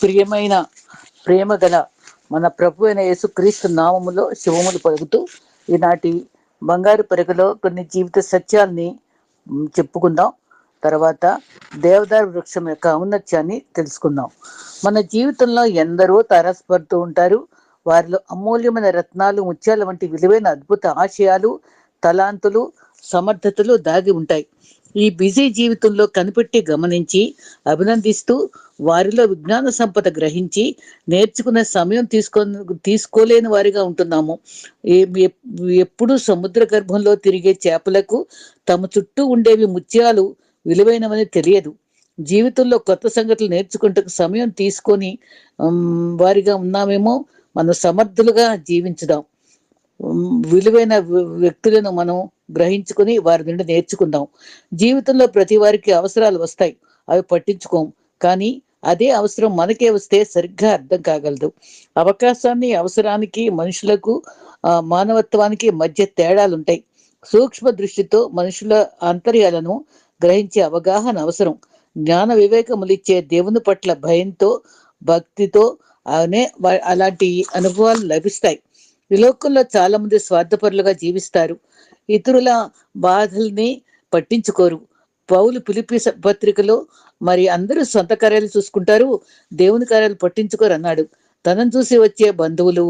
ప్రియమైన ప్రేమ గల మన ప్రభు అయిన యేసుక్రీస్తు నామములో శివములు పలుకుతూ ఈనాటి బంగారు పరుగులో కొన్ని జీవిత సత్యాల్ని చెప్పుకుందాం. తర్వాత దేవదారు వృక్షం యొక్క ఔన్నత్యాన్ని తెలుసుకుందాం. మన జీవితంలో ఎందరో తారసపడుతూ ఉంటారు. వారిలో అమూల్యమైన రత్నాలు ముత్యాల వంటి విలువైన అద్భుత ఆశయాలు తలాంతులు సమర్థతలు దాగి ఉంటాయి. ఈ బిజీ జీవితంలో కనిపెట్టి గమనించి అభినందిస్తూ వారిలో విజ్ఞాన సంపద గ్రహించి నేర్చుకునే సమయం తీసుకో తీసుకోలేని వారిగా ఉంటున్నాము. ఎప్పుడు ఎప్పుడూ సముద్ర గర్భంలో తిరిగే చేపలకు తమ చుట్టూ ఉండేవి ముత్యాలు విలువైనవని తెలియదు. జీవితంలో కొత్త సంగతులు నేర్చుకుంటూ సమయం తీసుకొని వారిగా ఉన్నామేమో మనం సమర్థులుగా జీవించుదాం. విలువైన వ్యక్తులను మనం గ్రహించుకొని వారి నుండి నేర్చుకుందాం. జీవితంలో ప్రతి వారికి అవసరాలు వస్తాయి. అవి పట్టించుకోం. కానీ అదే అవసరం మనకే వస్తే సరిగ్గా అర్థం కాగలదు. అవకాశాన్ని అవసరానికి మనుషులకు మానవత్వానికి మధ్య తేడాలుంటాయి. సూక్ష్మ దృష్టితో మనుషుల అంతర్యాలను గ్రహించే అవగాహన అవసరం. జ్ఞాన వివేకములిచ్చే దేవుని పట్ల భయంతో భక్తితో అనే అలాంటి అనుభవాలు లభిస్తాయి. ఈ లోకంలో చాలా మంది స్వార్థపరులుగా జీవిస్తారు. ఇతరుల బాధల్ని పట్టించుకోరు. పౌలు పిలిపి పత్రికలో మరి అందరూ సొంత కార్యాలు చూసుకుంటారు దేవుని కార్యాలు పట్టించుకోరు అన్నాడు. తనను చూసి వచ్చే బంధువులు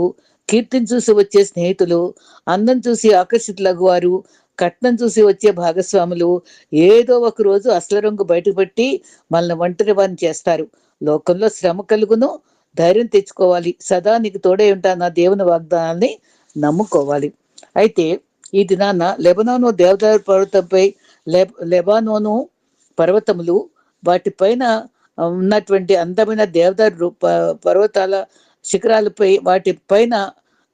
కీర్తిని చూసి వచ్చే స్నేహితులు అందం చూసి ఆకర్షితులగు వారు కట్నం చూసి వచ్చే భాగస్వాములు ఏదో ఒక రోజు అసలు రంగు బయటపెట్టి మనల్ని ఒంటరి వారిని చేస్తారు. లోకంలో శ్రమ కలుగును ధైర్యం తెచ్చుకోవాలి. సదా నీకు తోడే ఉంటా నా దేవుని వాగ్దానాన్ని నమ్ముకోవాలి. అయితే ఈ దినాన లెబనాను దేవదారు పర్వతంపై లెబ లెబానోను పర్వతములు వాటిపైన ఉన్నటువంటి అందమైన దేవదారు రూ- పర్వతాల శిఖరాలపై వాటి పైన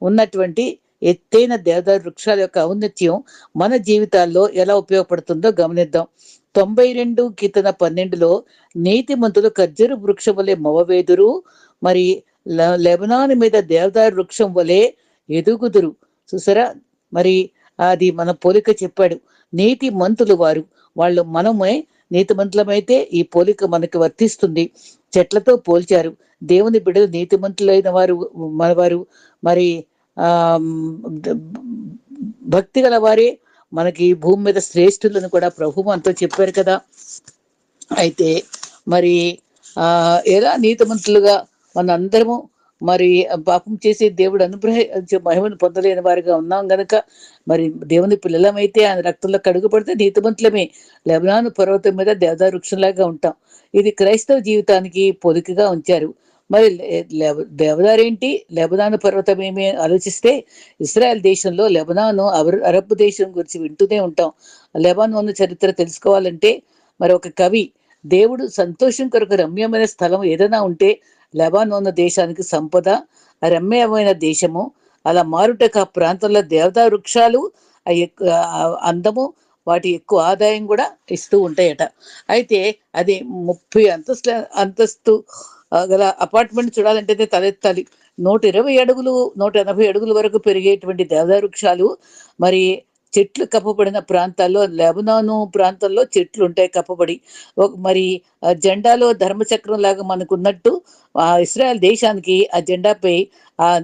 ఉన్నటువంటి ఎత్తైన దేవదారు వృక్షాల యొక్క ఔన్నత్యం మన జీవితాల్లో ఎలా ఉపయోగపడుతుందో గమనిద్దాం. తొంభై రెండు కీర్తన పన్నెండులో నీతిమంతులు ఖర్జూర వృక్షం వృక్షములే మవవేదురు మరి ల- మీద దేవదారు వృక్షం వలె ఎదుగుదురు. చూసారా? మరి అది మన పోలిక చెప్పాడు. నీతి మంతులు వారు. వాళ్ళు మనమే నీతి మంతులమైతే ఈ పోలిక మనకి వర్తిస్తుంది. చెట్లతో పోల్చారు. దేవుని బిడ్డలు నీతిమంతులైన వారు మనవారు మరి ఆ భక్తి గల వారే. మనకి ఈ భూమి మీద శ్రేష్ఠులను కూడా ప్రభు మనతో చెప్పారు కదా. అయితే మరి ఆ ఎలా నీతిమంతులుగా మనందరము మరి పాపం చేసే దేవుడు అనుగ్రహ మహిమను పొందలేని వారిగా ఉన్నాం గనక మరి దేవుని పిల్లలమైతే ఆయన రక్తంలో కడుగుపడితే నీతిమంతులమే. లెబనాను పర్వతం మీద దేవదారు వృక్షంలాగా ఉంటాం. ఇది క్రైస్తవ జీవితానికి పొలికగా ఉంచారు. మరి లే- దేవదారు ఏంటి లెబనాను పర్వతం ఏమి ఆలోచిస్తే ఇస్రాయల్ దేశంలో లెబనాను అరబ్ దేశం గురించి వింటూనే ఉంటాం. లెబనాన్ చరిత్ర తెలుసుకోవాలంటే మరి ఒక కవి దేవుడు సంతోషం కొరకు రమ్యమైన స్థలం ఏదైనా ఉంటే లెబానోను దేశానికి సంపద రమ్యమైన దేశము అలా మారుటకు ఆ ప్రాంతంలో దేవతా వృక్షాలు అందము వాటి ఎక్కువ ఆదాయం కూడా ఇస్తూ ఉంటాయట. అయితే అది ముప్పై అంతస్తుల అంతస్తు గల అపార్ట్మెంట్ చూడాలంటే తలెత్తాలి నూట ఇరవై అడుగులు నూట ఎనభై అడుగుల వరకు పెరిగేటువంటి దేవదారు వృక్షాలు మరి చెట్లు కప్పబడిన ప్రాంతాల్లో లెబనాను ప్రాంతంలో చెట్లు ఉంటాయి కప్పబడి. ఒక- మరి ఆ జెండాలో ధర్మచక్రం లాగా మనకు ఉన్నట్టు ఆ ఇస్రాయల్ దేశానికి ఆ జెండాపై ఆ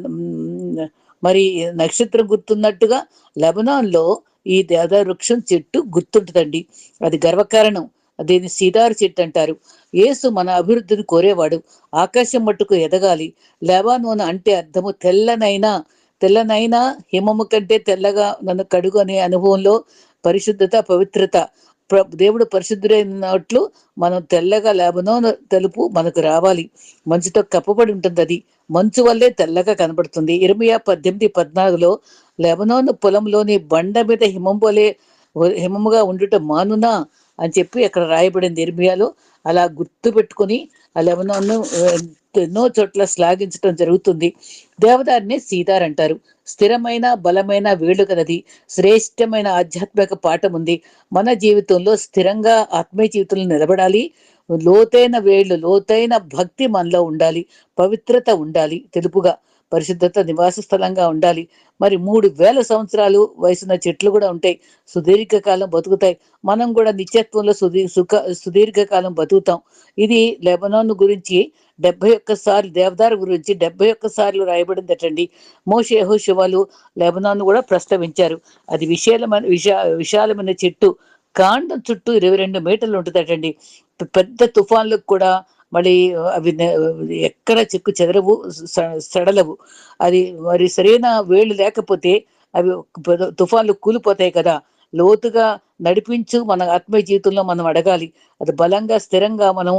మరి నక్షత్రం గుర్తున్నట్టుగా లెబనాన్లో ఈ దేవదారు వృక్షం చెట్టు గుర్తుంటుందండి. అది గర్వకారణం. దీన్ని సీదారు చెట్టు అంటారు. యేసు మన అభివృద్ధిని కోరేవాడు. ఆకాశం మట్టుకు ఎదగాలి. లెబానోన్ అంటే అర్థము తెల్లనైనా తెల్లనైనా హిమము కంటే తెల్లగా నన్ను కడుగు అనే అనుభవంలో పరిశుద్ధత పవిత్రత. ప్ర- దేవుడు పరిశుద్ధుడైనట్లు మనం తెల్లగా లేబనో తెలుపు మనకు రావాలి. మంచుతో కప్పబడి ఉంటుంది అది. మంచు వల్లే తెల్లగా కనబడుతుంది. ఇరవై పద్దెనిమిది పద్నాలుగులో లెబనోను పొలంలోని బండ మీద హిమం పోలే హిమముగా ఉండుట మానునా అని చెప్పి అక్కడ రాయబడింది ఇర్మియాలో. అలా గుర్తు పెట్టుకుని ఆ లెబనాన్ను ఎన్నో చోట్ల శ్లాఘించడం జరుగుతుంది. దేవదారిని సీతార్ అంటారు. స్థిరమైన బలమైన వేళ్ళు కలది శ్రేష్టమైన ఆధ్యాత్మిక పాఠం ఉంది మన జీవితంలో స్థిరంగా ఆత్మీయ జీవితంలో నిలబడాలి. లోతైన వేళ్ళు లోతైన భక్తి మనలో ఉండాలి. పవిత్రత ఉండాలి. తెలుపుగా పరిశుద్ధత నివాస స్థలంగా ఉండాలి. మరి మూడు వేల సంవత్సరాలు వయసున్న చెట్లు కూడా ఉంటాయి. సుదీర్ఘకాలం బతుకుతాయి. మనం కూడా నిత్యత్వంలో సుదీ సుఖ సుదీర్ఘకాలం బతుకుతాం. ఇది లెబనాన్ గురించి డెబ్బై ఒక్కసార్లు దేవదారు గురించి డెబ్బై ఒక్కసార్లు రాయబడిందటండి. మోషేహో శివాలు లెబనాన్ కూడా ప్రస్తావించారు. అది విశాలమైన విశా విశాలమైన చెట్టు. కాండం చుట్టూ ఇరవై రెండు మీటర్లు ఉంటుందటండి. పెద్ద తుఫాన్లకు కూడా మళ్ళీ అవి ఎక్కడ చెక్కు చెదరవు సడలవు. అది మరి సరైన వేళ్ళు లేకపోతే అవి తుఫాన్లు కూలిపోతాయి కదా. లోతుగా నడిపించు మన ఆత్మీయ జీవితంలో మనం అడగాలి. అది బలంగా స్థిరంగా మనం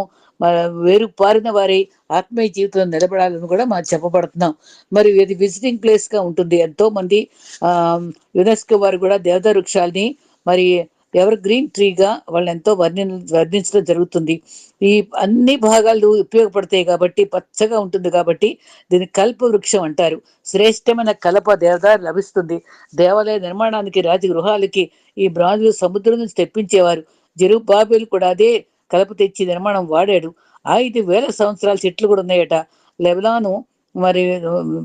వేరు పారిన వారి ఆత్మీయ జీవితంలో నిలబడాలని కూడా మనం చెప్పబడుతున్నాం. మరి ఇది విజిటింగ్ ప్లేస్గా ఉంటుంది. ఎంతో మంది ఆ యునెస్కో వారు కూడా దేవదారు వృక్షాలని మరి ఎవర్ గ్రీన్ ట్రీగా వాళ్ళు ఎంతో వర్ణి వర్ణించడం జరుగుతుంది. ఈ అన్ని భాగాలు ఉపయోగపడతాయి కాబట్టి పచ్చగా ఉంటుంది కాబట్టి దీన్ని కల్ప వృక్షం అంటారు. శ్రేష్టమైన కలప దేవత లభిస్తుంది. దేవాలయ నిర్మాణానికి రాజగృహాలకి ఈ బ్రాంజులు సముద్రం నుంచి తెప్పించేవారు. జెరుబాబేలు కూడా అదే కలప తెచ్చి నిర్మాణం వాడాడు. ఐదు వేల సంవత్సరాల చెట్లు కూడా ఉన్నాయట. లెబనాను మరి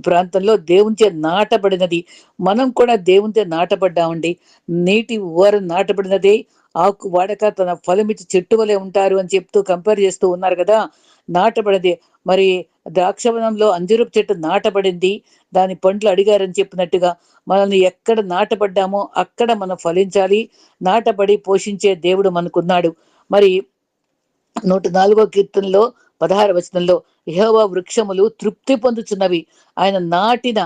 ప్రాంతంలో దేవునిచే నాటబడినది. మనం కూడా దేవునితో నాటబడ్డామండి. నీటి ఊర నాటబడినదే. ఆకు వాడక తన ఫలమిచ్చి చెట్టు వలె ఉంటారు అని చెప్తూ కంపేర్ చేస్తూ ఉన్నారు కదా. నాటబడింది. మరి ద్రాక్షవనంలో అంజురపు చెట్టు నాటబడింది. దాని పండ్లు అడిగారని చెప్పినట్టుగా మనల్ని ఎక్కడ నాటబడ్డామో అక్కడ మనం ఫలించాలి. నాటబడి పోషించే దేవుడు మనకున్నాడు. మరి నూట నాలుగో కీర్తనలో పదహార వచనంలో యహోవా వృక్షములు తృప్తి పొందుచున్నవి. ఆయన నాటిన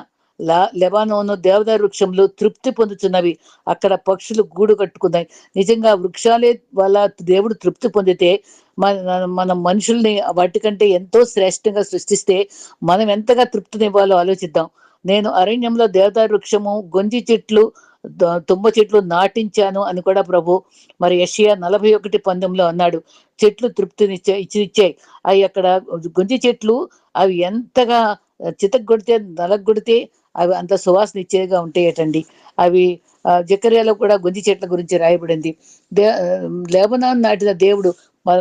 లెబానోను దేవదారు వృక్షములు తృప్తి పొందుచున్నవి. అక్కడ పక్షులు గూడు కట్టుకున్నాయి. నిజంగా వృక్షాలే వాళ్ళ దేవుడు తృప్తి పొందితే మన మన మనుషుల్ని వాటికంటే ఎంతో శ్రేష్టంగా సృష్టిస్తే మనం ఎంతగా తృప్తినివ్వాలో ఆలోచిద్దాం. నేను అరణ్యంలో దేవదారు వృక్షము గొంజి చెట్లు తుమ్మ చెట్లు నాటించాను అని కూడా ప్రభు మరి యషియా నలభై ఒకటి పందెంలో అన్నాడు. చెట్లు తృప్తినిచ్చే ఇచ్చి ఇచ్చాయి అవి అక్కడ గుంజి చెట్లు అవి ఎంతగా చితగ్గొడితే నలగొడితే అవి అంత సువాసన ఇచ్చేదిగా ఉంటాయటండి. అవి జకర్యాలో కూడా గుంజి చెట్ల గురించి రాయబడింది. దే లేబనాన్ నాటిన దేవుడు మన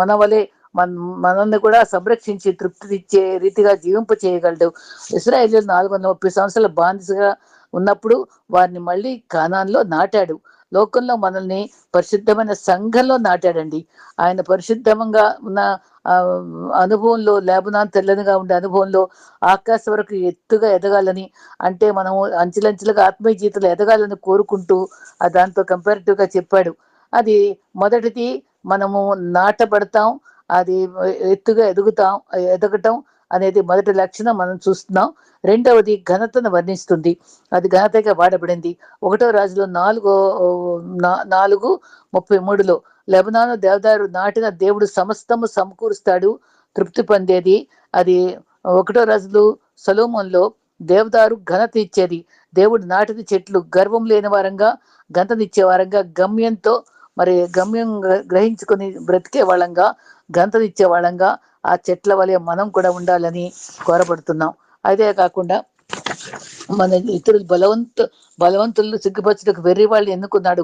మన వలె మన మనల్ని కూడా సంరక్షించి తృప్తినిచ్చే రీతిగా జీవింప చేయగలడు ఇస్రాయేల్ నాలుగు వందల ముప్పై సంవత్సరాల బానిసగా ఉన్నప్పుడు వారిని మళ్ళీ కానాన్లో నాటాడు. లోకంలో మనల్ని పరిశుద్ధమైన సంఘంలో నాటాడండి. ఆయన పరిశుద్ధంగా ఉన్న అనుభవంలో లేబనాన్ తెల్లనిగా ఉండే అనుభవంలో ఆకాశ వరకు ఎత్తుగా ఎదగాలని అంటే మనము అంచెలంచెలుగా ఆత్మీయ జీవితంలో ఎదగాలని కోరుకుంటూ దాంతో కంపారిటివ్గా చెప్పాడు. అది మొదటిది మనము నాటబడతాం అది ఎత్తుగా ఎదుగుతాం ఎదగటం అనేది మొదటి లక్షణం మనం చూస్తున్నాం. రెండవది ఘనతను వర్ణిస్తుంది. అది ఘనతగా వాడబడింది. ఒకటో రాజులో నాలుగో నాలుగు ముప్పై మూడులో లెబనాను దేవదారు నాటిన దేవుడు సమస్తము సమకూరుస్తాడు తృప్తి పొందేది. అది ఒకటో రాజులు సలోమంలో దేవదారు ఘనత ఇచ్చేది. దేవుడు నాటిన చెట్లు గర్వం లేని వారంగా ఘనతనిచ్చే వారంగా గమ్యంతో మరి గమ్యం గ్రహించుకొని బ్రతికే వాళ్ళంగా గంతనిచ్చే వాళ్ళంగా ఆ చెట్ల వలె మనం కూడా ఉండాలని కోరబడుతున్నాం అదే కాకుండా మన ఇతరులు బలవంతు బలవంతులు సిగ్గుపరచడానికి వెర్రి వాళ్ళు ఎన్నుకున్నాడు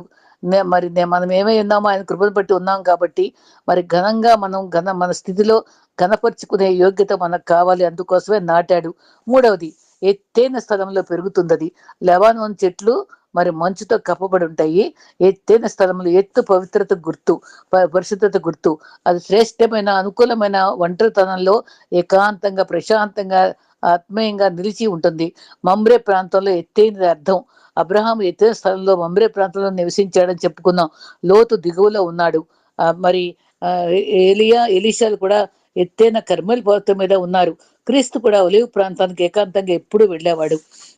మరి మనం ఏమై ఉన్నామో ఆయన కృపను బట్టి ఉన్నాం కాబట్టి మరి ఘనంగా మనం ఘన మన స్థితిలో ఘనపరుచుకునే యోగ్యత మనకు కావాలి. అందుకోసమే నాటాడు. మూడవది ఎత్తైన స్థలంలో పెరుగుతుంది లెవానోన్ చెట్లు మరి మంచుతో కప్పబడి ఉంటాయి. ఎత్తైన స్థలములు ఎత్తు పవిత్రత గుర్తు పరిశుద్ధత గుర్తు. అది శ్రేష్టమైన అనుకూలమైన ఒంటరితనంలో ఏకాంతంగా ప్రశాంతంగా ఆత్మీయంగా నిలిచి ఉంటుంది. మమ్రే ప్రాంతంలో ఎత్తైనది అర్థం. అబ్రహాం ఎత్తైన స్థలంలో మమ్రే ప్రాంతంలో నివసించాడని చెప్పుకున్నాం. లోతు దిగువలో ఉన్నాడు. మరి ఏలియా ఎలీషాలు కూడా ఎత్తైన కర్మల్ పర్వతం మీద ఉన్నారు. క్రీస్తు కూడా ఒలివ్ ప్రాంతానికి ఏకాంతంగా ఎప్పుడు వెళ్ళేవాడు.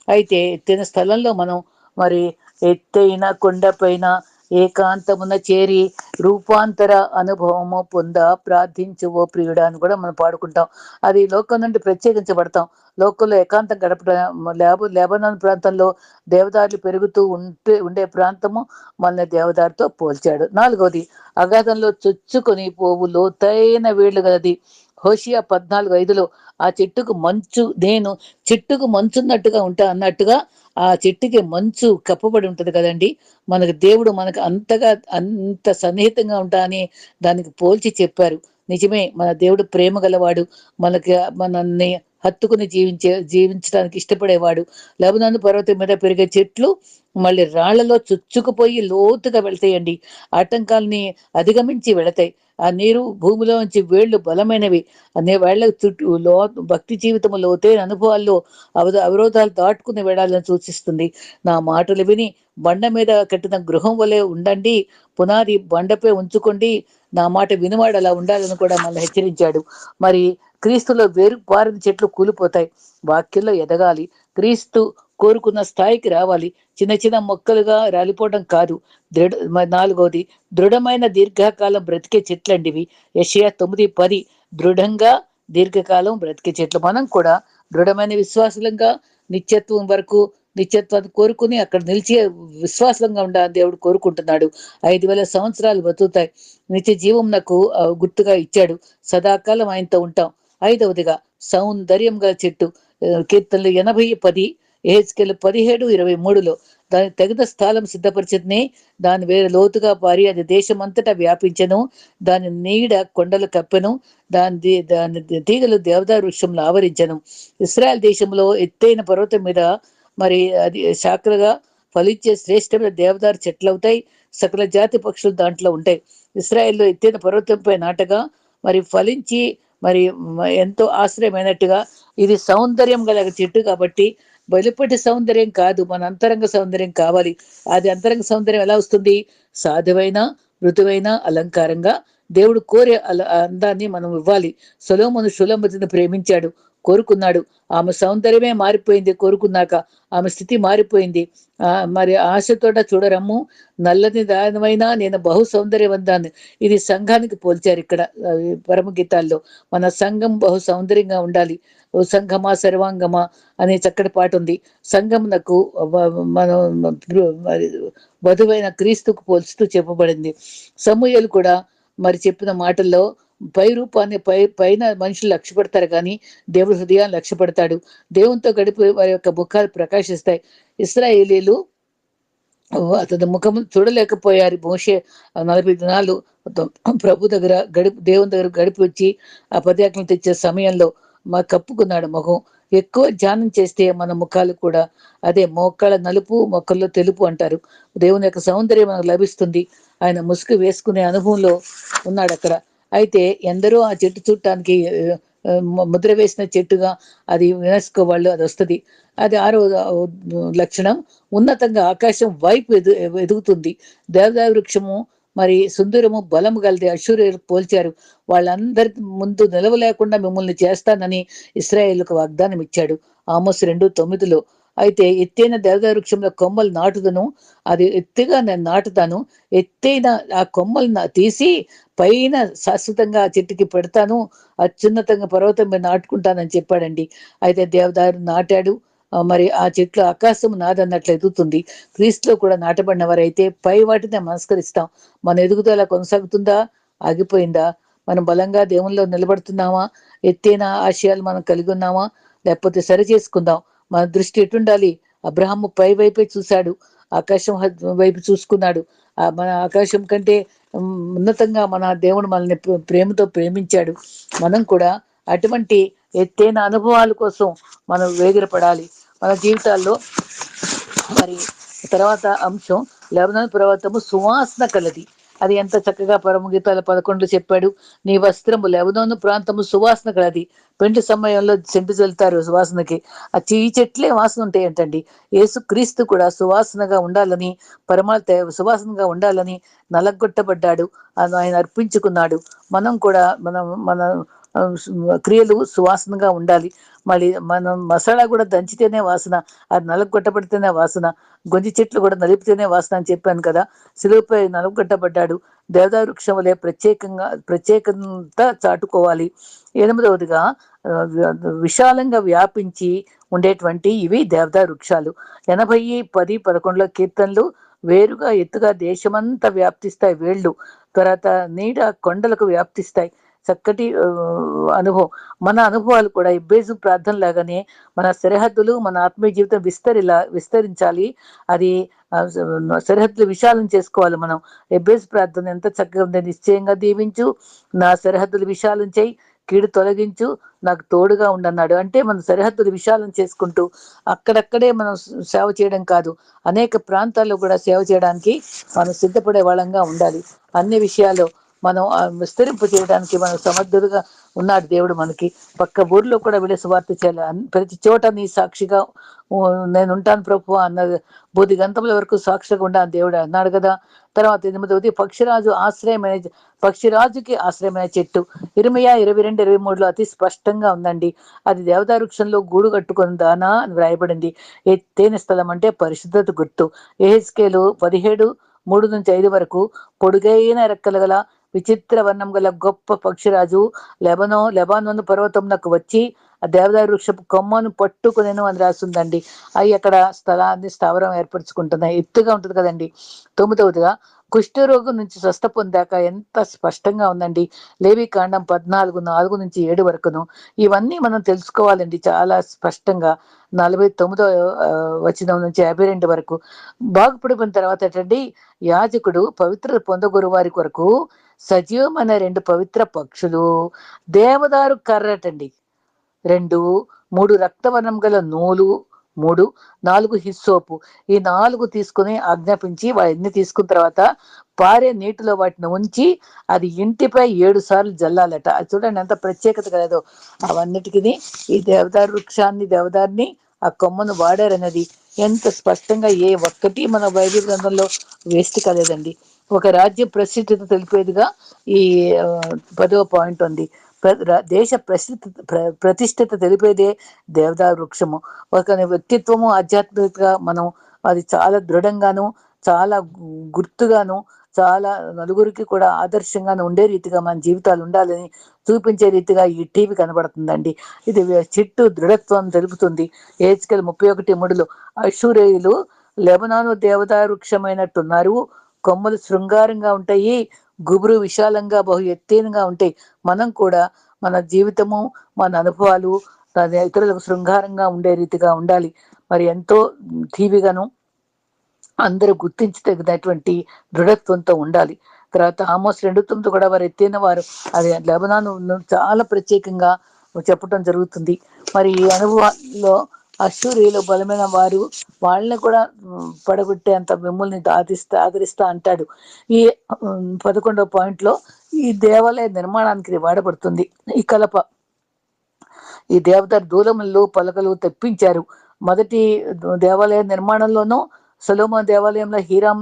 అయితే ఎత్తైన స్థలంలో మనం మరి ఎత్తైన కొండపైన ఏకాంతమున చేరి రూపాంతర అనుభవము పొంద ప్రార్థించువో ప్రియుడ అని కూడా మనం పాడుకుంటాం. అది లోకం నుండి ప్రత్యేకించబడతాం. లోకంలో ఏకాంతం గడపడం లేబ లేబనాన్ ప్రాంతంలో దేవదారులు పెరుగుతూ ఉంటే ఉండే ప్రాంతము మనల్ని దేవదారితో పోల్చాడు. నాలుగవది అగాధంలో చొచ్చుకొని పోవు లోతైన వేళ్ళు గలది. హోషియా పద్నాలుగు ఐదులో ఆ చెట్టుకు మంచు నేను చెట్టుకు మంచున్నట్టుగా ఉంటా అన్నట్టుగా ఆ చెట్టుకి మంచు కప్పబడి ఉంటుంది కదండి. మనకు దేవుడు మనకు అంతగా అంత సన్నిహితంగా ఉంటా అని దానికి పోల్చి చెప్పారు. నిజమే మన దేవుడు ప్రేమ గలవాడు. మనకి మనల్ని హత్తుకుని జీవించే జీవించడానికి ఇష్టపడేవాడు. లెబనాను పర్వతం మీద పెరిగే చెట్లు మళ్ళీ రాళ్ళలో చుచ్చుకుపోయి లోతుగా వెళ్తాయండి. ఆటంకాలని అధిగమించి వెళతాయి. ఆ నీరు భూమిలో నుంచి వేళ్ళు బలమైనవి. అనే వేళ్ళ చుట్టూ లో భక్తి జీవితం లోతైన అనుభవాల్లో అవద అవరోధాలు దాటుకుని వెళ్ళాలని సూచిస్తుంది. నా మాటలు విని బండ మీద కట్టిన గృహం వలె ఉండండి. పునాది బండపై ఉంచుకోండి. నా మాట వినివాడు అలా ఉండాలని కూడా మనల్ని హెచ్చరించాడు. మరి క్రీస్తులో వేరు పారిన చెట్లు కూలిపోతాయి. వాక్యంలో ఎదగాలి. క్రీస్తు కోరుకున్న స్థాయికి రావాలి. చిన్న చిన్న మొక్కలుగా రాలిపోవడం కాదు. దృఢ నాలుగవది దృఢమైన దీర్ఘకాలం బ్రతికే చెట్లండివి. యషయా తొమ్మిది పది దృఢంగా దీర్ఘకాలం బ్రతికే చెట్లు. మనం కూడా దృఢమైన విశ్వాసంగా నిత్యత్వం వరకు నిత్యత్వాన్ని కోరుకుని అక్కడ నిలిచి విశ్వాసంగా ఉండాలని దేవుడు కోరుకుంటున్నాడు. ఐదు వేల సంవత్సరాలు బతుకుతాయి. నిత్య జీవం నాకు గుర్తుగా ఇచ్చాడు. సదాకాలం ఆయనతో ఉంటాం. ఐదవదిగా సౌందర్యం గల చెట్టు కీర్తనలు ఎనభై పది ఏహెచ్కెల్ పదిహేడు ఇరవై మూడులో దాని తగిన స్థలం సిద్ధపరిచింది. దాని వేరే లోతుగా పారి అది దేశమంతటా వ్యాపించను. దాని నీడ కొండలు కప్పెను. దాని దాని తీగలు దేవదారు వృక్షంలో ఆవరించను. ఇస్రాయల్ దేశంలో ఎత్తైన పర్వతం మీద మరి అది శాఖలుగా ఫలించే శ్రేష్టమైన దేవదారు చెట్లు అవుతాయి. సకల జాతి పక్షులు దాంట్లో ఉంటాయి. ఇస్రాయల్లో ఎత్తైన పర్వతంపై నాటగా మరి ఫలించి మరి ఎంతో ఆశ్రయమైనట్టుగా ఇది సౌందర్యం గల చెట్టు కాబట్టి వెలుపటి సౌందర్యం కాదు మన అంతరంగ సౌందర్యం కావాలి. అది అంతరంగ సౌందర్యం ఎలా వస్తుంది? సాధువైన మృదువైన అలంకారంగా దేవుడు కోరే అందాన్ని మనం ఇవ్వాలి. సులోమును సులమతిని ప్రేమించాడు. కోరుకున్నాడు. ఆమె సౌందర్యమే మారిపోయింది కోరుకున్నాక. ఆమె స్థితి మారిపోయింది. మరి ఆశతోట చూడరమ్ము. నల్లని దానమైనా నేను బహు సౌందర్యవంతాన్ని. ఇది సంఘానికి పోల్చారు ఇక్కడ పరమ గీతాల్లో మన సంఘం బహు సౌందర్యంగా ఉండాలి. ఓ సంఘమా సర్వాంగమా అనే చక్కటి పాట ఉంది. సంఘమునకు మనం వధువైన క్రీస్తుకు పోల్చుతూ చెప్పబడింది. సమూహలు కూడా మరి చెప్పిన మాటల్లో పై రూపాన్ని పై పైన మనుషులు లక్ష్య పెడతారు కానీ దేవుడు హృదయాన్ని లక్ష్య పెడతాడు. దేవునితో గడిపి వారి యొక్క ముఖాలు ప్రకాశిస్తాయి. ఇస్రాయేలీలు అతని ముఖం చూడలేకపోయారు. మోసే నలభై దినాలు ప్రభు దగ్గర గడిపి దేవుని దగ్గర గడిపి వచ్చి ఆ పదయాత్రలు తెచ్చే సమయంలో మా కప్పుకున్నాడు ముఖం ఎక్కువ ధ్యానం చేస్తే మన ముఖాలు కూడా అదే మోకాళ్ళ నలుపు మొక్కల్లో తెలుపు అంటారు. దేవుని యొక్క సౌందర్యం మనకు లభిస్తుంది. ఆయన ముసుగు వేసుకునే అనుభవంలో ఉన్నాడు అక్కడ. అయితే ఎందరో ఆ చెట్టు చుట్టానికి ముద్ర వేసిన చెట్టుగా అది యునెస్కో వాళ్ళు అది వస్తుంది. అది ఆరో లక్షణం ఉన్నతంగా ఆకాశం వైపు ఎదు ఎదుగుతుంది. దేవదాయ వృక్షము మరి సుందరము బలము కలిది అశూర్యులు పోల్చారు. వాళ్ళందరి ముందు నిలవలేకుండా మిమ్మల్ని చేస్తానని ఇస్రాయేల్కు వాగ్దానం ఇచ్చాడు ఆమోస్ రెండు తొమ్మిదిలో అయితే ఎత్తైన దేవదాయ వృక్షంలో కొమ్మలు నాటుదను. అది ఎత్తుగా నేను నాటుతాను. ఎత్తైన ఆ కొమ్మలు తీసి పైన శాశ్వతంగా ఆ చెట్టుకి పెడతాను. అత్యున్నతంగా పర్వతం మీద నాటుకుంటానని చెప్పాడండి. అయితే దేవదారు నాటాడు. మరి ఆ చెట్లు ఆకాశం నాదన్నట్లు ఎదుగుతుంది. క్రీస్తులో కూడా నాటబడిన వారైతే పై వాటిని మనస్కరిస్తాం. మన ఎదుగుదల కొనసాగుతుందా? ఆగిపోయిందా? మనం బలంగా దేవుల్లో నిలబడుతున్నామా? ఎత్తైన ఆశయాలు మనం కలిగి ఉన్నామా? లేకపోతే సరి చేసుకుందాం. మన దృష్టి ఎటుండాలి? అబ్రహం పై వైపే చూశాడు. ఆకాశం వైపు చూసుకున్నాడు. మన ఆకాశం కంటే ఉన్నతంగా మన దేవుడు మనల్ని ప్రేమతో ప్రేమించాడు. మనం కూడా అటువంటి ఎత్తైన అనుభవాల కోసం మనం వేగిరపడాలి. మన జీవితాల్లో మరి తర్వాత అంశం లెబనాన్ పర్వతము సువాసన కలది. అది ఎంత చక్కగా పరమగీతాల పదకొండు చెప్పాడు. నీ వస్త్రము లెబనోను ప్రాంతము సువాసన కలది పెంటి సమయంలో చెంటు చల్లుతారు సువాసనకి. ఆ చీ చెట్లే వాసన ఉంటాయంటండి. యేసు క్రీస్తు కూడా సువాసనగా ఉండాలని పరమాత్మ సువాసనగా ఉండాలని నలగొట్టబడ్డాడు. ఆయన అర్పించుకున్నాడు. మనం కూడా మనం మన క్రియలు సువాసనగా ఉండాలి. మళ్ళీ మనం మసాలా కూడా దంచితేనే వాసన అది నలగొట్టబడితేనే వాసన గొంజి చెట్లు కూడా నలిపితేనే వాసన అని చెప్పాను కదా సిలువుపై నలగొట్టబడ్డాడు దేవదా వృక్షం వలె ప్రత్యేకంగా ప్రత్యేకత చాటుకోవాలి. ఎనిమిదవదిగా విశాలంగా వ్యాపించి ఉండేటువంటి ఇవి దేవదా వృక్షాలు ఎనభై పది పదకొండులో కీర్తనలు వేరుగా ఎత్తుగా దేశమంతా వ్యాప్తిస్తాయి వేళ్ళు. తర్వాత నీడ కొండలకు వ్యాప్తిస్తాయి. చక్కటి అనుభవం. మన అనుభవాలు కూడా ఇబ్బేజు ప్రార్థన లాగానే మన సరిహద్దులు మన ఆత్మీయ జీవితం విస్తరిలా విస్తరించాలి. అది సరిహద్దులు విశాలం చేసుకోవాలి మనం. ఎబ్బేజు ప్రార్థన ఎంత చక్కగా ఉందో నిశ్చయంగా దీవించు. నా సరిహద్దులు విశాలం చేయి. కీడు తొలగించు. నాకు తోడుగా ఉండన్నాడు. అంటే మన సరిహద్దులు విశాలం చేసుకుంటూ అక్కడక్కడే మనం సేవ చేయడం కాదు. అనేక ప్రాంతాల్లో కూడా సేవ చేయడానికి మనం సిద్ధపడే వాళ్ళంగా ఉండాలి. అన్ని విషయాలు మనం విస్తరింపు చేయడానికి మనం సమర్థుడుగా ఉన్నాడు దేవుడు మనకి. పక్క ఊర్లో కూడా వెళ్ళి సువార్త చేయాలి. ప్రతి చోట నీ సాక్షిగా నేను ఉంటాను ప్రభు అన్న బుద్ధి గంతముల వరకు సాక్షిగా ఉండాను దేవుడు అన్నాడు కదా. తర్వాత ఎనిమిదవది పక్షిరాజు ఆశ్రయమైన పక్షిరాజుకి ఆశ్రయమైన చెట్టు. ఇరవై ఇరవై రెండు ఇరవై మూడులో అతి స్పష్టంగా ఉందండి. అది దేవతా వృక్షంలో గూడు కట్టుకుందానా అని వ్రాయబడింది. తేనె స్థలం అంటే పరిశుద్ధత గుర్తు. ఏహెచ్కేలు పదిహేడు మూడు నుంచి ఐదు వరకు పొడుగైన రెక్కలు గల విచిత్ర వర్ణం గల గొప్ప పక్షిరాజు లెబనో లెబానోను పర్వతంలోకి వచ్చి ఆ దేవదాయ వృక్షపు కొమ్మను పట్టుకునేను అని రాస్తుందండి. అవి అక్కడ స్థలాన్ని స్థావరం ఏర్పరచుకుంటున్నాయి. ఎత్తుగా ఉంటుంది కదండి. తొమ్మిదవదిగా కుష్ఠరోగం నుంచి స్వస్థ పొందాక ఎంత స్పష్టంగా ఉందండి. లేవి కాండం పద్నాలుగు నాలుగు నుంచి ఏడు వరకును. ఇవన్నీ మనం తెలుసుకోవాలండి చాలా స్పష్టంగా. నలభై తొమ్మిదో వచనం నుంచి యాభై రెండు వరకు. బాగుపడిపోయిన తర్వాత ఏంటండి? యాజకుడు పవిత్ర పొందగురు వారి కొరకు సజీవమైన రెండు పవిత్ర పక్షులు దేవదారు కర్రటండి. రెండు మూడు రక్తవర్ణం గల నూలు మూడు నాలుగు హిస్సోపు. ఈ నాలుగు తీసుకుని ఆజ్ఞాపించి వాటిని తీసుకున్న తర్వాత పారే నీటిలో వాటిని ఉంచి అది ఇంటిపై ఏడు సార్లు జల్లాలట. అది చూడండి ఎంత ప్రత్యేకత కలదో. అవన్నిటికీ ఈ దేవదారు వృక్షాన్ని దేవదారిని ఆ కొమ్మను వాడారన్నది. ఎంత స్పష్టంగా ఏ ఒక్కటి మన బైబిల్ గ్రంథంలో వేస్ట్ కాలేదండి. ఒక రాజ్య ప్రసిద్ధత తెలిపేదిగా ఈ పదవ పాయింట్ ఉంది. దేశ ప్రసిద్ధ ప్రతిష్ఠిత తెలిపేదే దేవదా వృక్షము. ఒక వ్యక్తిత్వము ఆధ్యాత్మికతగా మనం అది చాలా దృఢంగాను చాలా గుర్తుగాను చాలా నలుగురికి కూడా ఆదర్శంగాను ఉండే రీతిగా మన జీవితాలు ఉండాలని చూపించే రీతిగా ఈ టీవీ కనబడుతుందండి. ఇది చెట్టు దృఢత్వం తెలుపుతుంది. ఏజ్కెల్ ముప్పై ఒకటి మూడులో అశూరేయులు లెబనాను దేవతా వృక్షమైనట్టున్నారు. కొమ్మలు శృంగారంగా ఉంటాయి గుబురు విశాలంగా బహు ఎత్తైనగా ఉంటాయి. మనం కూడా మన జీవితము మన అనుభవాలు ఇతరులకు శృంగారంగా ఉండే రీతిగా ఉండాలి. మరి ఎంతో తీవిగాను అందరూ గుర్తించి తగినటువంటి దృఢత్వంతో ఉండాలి. తర్వాత ఆమోస్ రెండు తొమ్మిది కూడా వారు ఎత్తైన వారు. అది లెబనాను చాలా ప్రత్యేకంగా చెప్పడం జరుగుతుంది. మరి ఈ అనుభవాల్లో అశ్వరీలో బలమైన వారు వాళ్ళని కూడా పడగొట్టే అంత మిమ్మల్ని ఆదిస్తా ఆదరిస్తా అంటాడు. ఈ పదకొండవ పాయింట్లో ఈ దేవాలయ నిర్మాణానికి వాడబడుతుంది. ఈ కలప ఈ దేవత దూలములు పలకలు తెప్పించారు. మొదటి దేవాలయ నిర్మాణంలోనూ సలోమ దేవాలయంలో హీరాం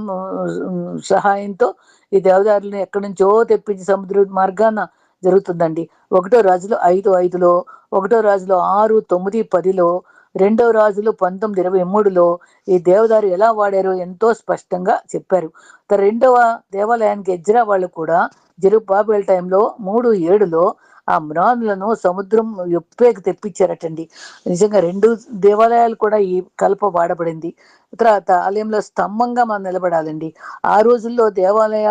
సహాయంతో ఈ దేవదారులను ఎక్కడి నుంచో తెప్పించి సముద్ర మార్గాన జరుగుతుందండి. ఒకటో రాజులో ఐదు ఐదులో ఒకటో రాజులో ఆరు తొమ్మిది పదిలో రెండవ రాజులు పంతొమ్మిది ఇరవై మూడులో ఈ దేవదారు ఎలా వాడారో ఎంతో స్పష్టంగా చెప్పారు. రెండవ దేవాలయానికి ఎజ్రా వాళ్ళు కూడా జరుబాబేల్ టైంలో మూడు ఏడులో ఆ మ్రానులను సముద్రం ఎప్పేకి తెప్పించారటండి. నిజంగా రెండు దేవాలయాలు కూడా ఈ కలప వాడబడింది. తర్వాత ఆలయంలో స్తంభంగా మనం నిలబడాలండి. ఆ రోజుల్లో దేవాలయ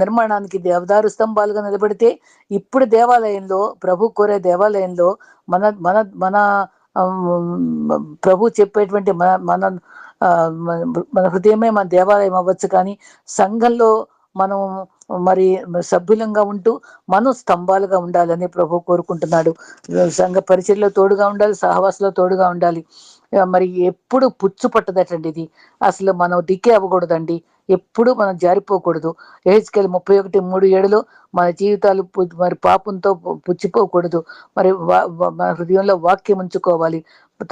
నిర్మాణానికి దేవదారు స్తంభాలుగా నిలబడితే ఇప్పుడు దేవాలయంలో ప్రభు కోరే దేవాలయంలో మన మన మన ప్రభు చెప్పేటువంటి మన మన మన హృదయమే మన దేవాలయం అవ్వచ్చు కానీ సంఘంలో మనం మరి సభ్యులంగా ఉంటూ మనం స్తంభాలుగా ఉండాలని ప్రభు కోరుకుంటున్నాడు. సంఘ పరిచయలో తోడుగా ఉండాలి సహవాసంలో తోడుగా ఉండాలి. మరి ఎప్పుడు పుచ్చు పట్టదటండి ఇది. అసలు మనం డికే అవ్వకూడదండి. ఎప్పుడూ మనం జారిపోకూడదు. ఏజ్కెల్ ముప్పై ఒకటి మూడు ఏడులో మన జీవితాలు మరి పాపంతో పుచ్చిపోకూడదు. మరి మన హృదయంలో వాక్యం ఉంచుకోవాలి.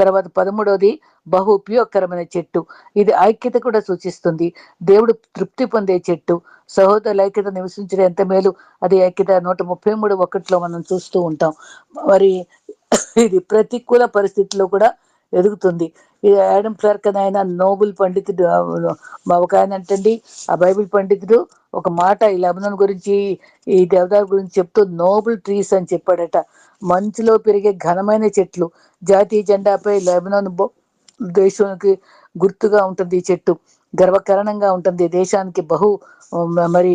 తర్వాత పదమూడవది బహు ఉపయోగకరమైన చెట్టు. ఇది ఐక్యత కూడా సూచిస్తుంది. దేవుడు తృప్తి పొందే చెట్టు. సహోదరుల ఐక్యత నివసించడం ఎంత మేలు. అది ఐక్యత నూట ముప్పై మూడు ఒకటిలో మనం చూస్తూ ఉంటాం. మరి ఇది ప్రతికూల పరిస్థితుల్లో కూడా ఎదుగుతుంది. ఈ యాడమ్ క్లర్క్ అని ఆయన నోబుల్ పండితుడు ఒక ఆయన అంటండి ఆ బైబిల్ పండితుడు ఒక మాట ఈ లెబనన్ గురించి ఈ దేవదారు గురించి చెప్తూ నోబుల్ ట్రీస్ అని చెప్పాడట. మంచులో పెరిగే ఘనమైన చెట్లు జాతీయ జెండాపై లెబనాన్ దేశానికి గుర్తుగా ఉంటుంది ఈ చెట్టు. గర్వకారణంగా ఉంటుంది దేశానికి బహు మరి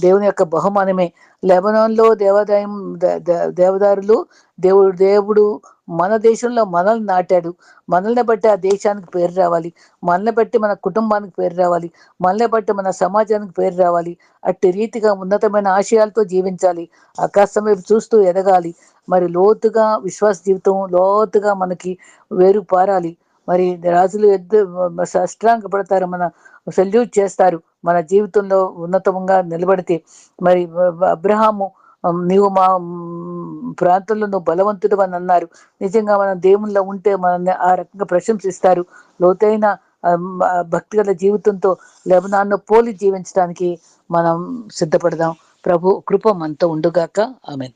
దేవుని యొక్క బహుమానమే. లెబనాన్లో దేవాదాయం దేవదారులు దేవుడు దేవుడు మన దేశంలో మనల్ని నాటాడు. మనల్ని బట్టి ఆ దేశానికి పేరు రావాలి. మనల్ని బట్టి మన కుటుంబానికి పేరు రావాలి. మనల్ని బట్టి మన సమాజానికి పేరు రావాలి. అట్టి రీతిగా ఉన్నతమైన ఆశయాలతో జీవించాలి. ఆకాశం వైపు చూస్తూ ఎదగాలి. మరి లోతుగా విశ్వాస జీవితం లోతుగా మనకి వేరు పారాలి. మరి రాజులు ఎద్దు సష్టాంగ పడతారు మన సెల్యూట్ చేస్తారు. మన జీవితంలో ఉన్నతంగా నిలబడితే. మరి అబ్రహాము నీవు మా ప్రాంతంలో నువ్వు బలవంతుడు అని అన్నారు. నిజంగా మనం దేవుల్లో ఉంటే మనల్ని ఆ రకంగా ప్రశంసిస్తారు. లోతైన భక్తి గల జీవితంతో లెబనాన్ను పోలి జీవించడానికి మనం సిద్ధపడదాం. ప్రభు కృప మనతో ఉండుగాక. ఆమె